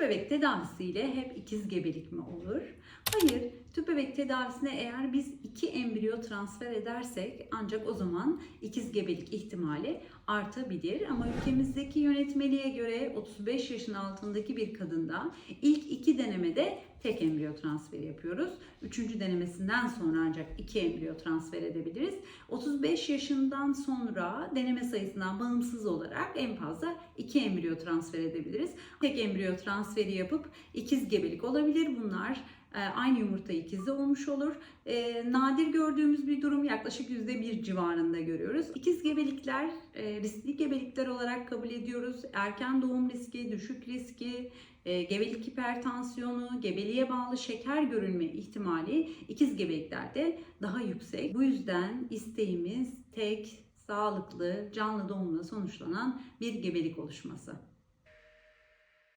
Tüp bebek tedavisiyle hep ikiz gebelik mi olur? Hayır, tüp bebek tedavisine eğer biz iki embriyo transfer edersek ancak o zaman ikiz gebelik ihtimali artabilir. Ama ülkemizdeki yönetmeliğe göre 35 yaşın altındaki bir kadında ilk iki denemede tek embriyo transferi yapıyoruz. Üçüncü denemesinden sonra ancak iki embriyo transfer edebiliriz. 35 yaşından sonra deneme sayısından bağımsız olarak en fazla iki embriyo transfer edebiliriz. Tek embriyo transferi yapıp ikiz gebelik olabilir. Bunlar e, aynı yumurta ikizi olmuş olur. E, nadir gördüğümüz bir durum yaklaşık %1 civarında görüyoruz. İkiz gebelikler e, riskli gebelikler olarak kabul ediyoruz. Erken doğum riski, düşük riski, e, gebelik hipertansiyonu, gebeliğe bağlı şeker görülme ihtimali ikiz gebeliklerde daha yüksek. Bu yüzden isteğimiz tek, sağlıklı, canlı doğumla sonuçlanan bir gebelik oluşması.